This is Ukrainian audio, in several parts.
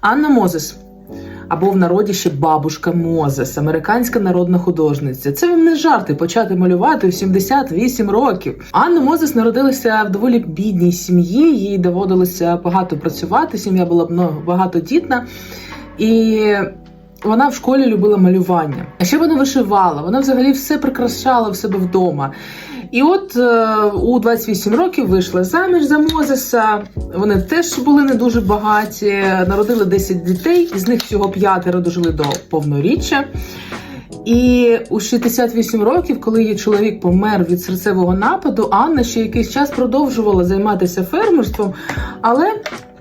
Анна Мозес. Або в народі ще бабушка Мозес, американська народна художниця. Це вам не жарти почати малювати в 78 років. Анна Мозес народилася в доволі бідній сім'ї. Їй доводилося багато працювати. Сім'я була багатодітна. І вона в школі любила малювання. А ще вона вишивала, вона взагалі все прикрашала в себе вдома. І от е, у 28 років вийшла заміж за Мозеса. Вони теж були не дуже багаті, народили 10 дітей, із них всього п'ятеро дожили до повноріччя. І у 68 років, коли її чоловік помер від серцевого нападу, Анна ще якийсь час продовжувала займатися фермерством, але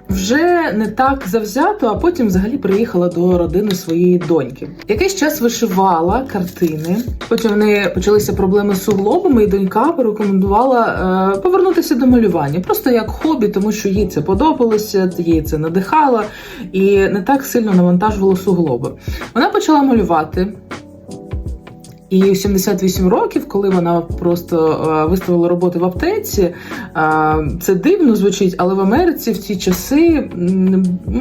вже не так завзято, а потім взагалі приїхала до родини своєї доньки. Якийсь час вишивала картини. Потім в неї почалися проблеми з суглобами, і донька порекомендувала е, повернутися до малювання, просто як хобі, тому що їй це подобалося, їй це надихало і не так сильно навантажувало суглоби. Вона почала малювати. І у 78 років, коли вона просто е, виставила роботи в аптеці, е, це дивно звучить, але в Америці в ті часи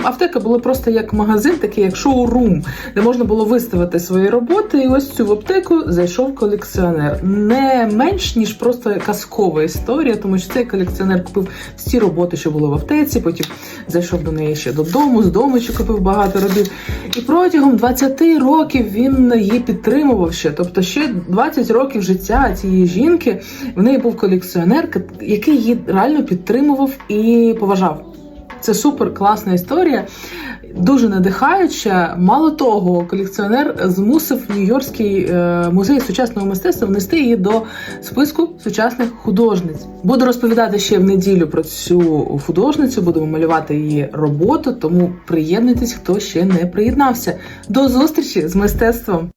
аптека була просто як магазин, такий як шоурум, де можна було виставити свої роботи. І ось в цю аптеку зайшов колекціонер. Не менш ніж просто казкова історія, тому що цей колекціонер купив всі роботи, що були в аптеці. Потім зайшов до неї ще додому, з дому ще купив багато робіт. І протягом 20 років він її підтримував ще. Тобто, ще 20 років життя цієї жінки в неї був колекціонер, який її реально підтримував і поважав. Це супер класна історія, дуже надихаюча. Мало того, колекціонер змусив Нью-Йоркський е, музей сучасного мистецтва внести її до списку сучасних художниць. Буду розповідати ще в неділю про цю художницю. Будемо малювати її роботу. Тому приєднуйтесь, хто ще не приєднався. До зустрічі з мистецтвом!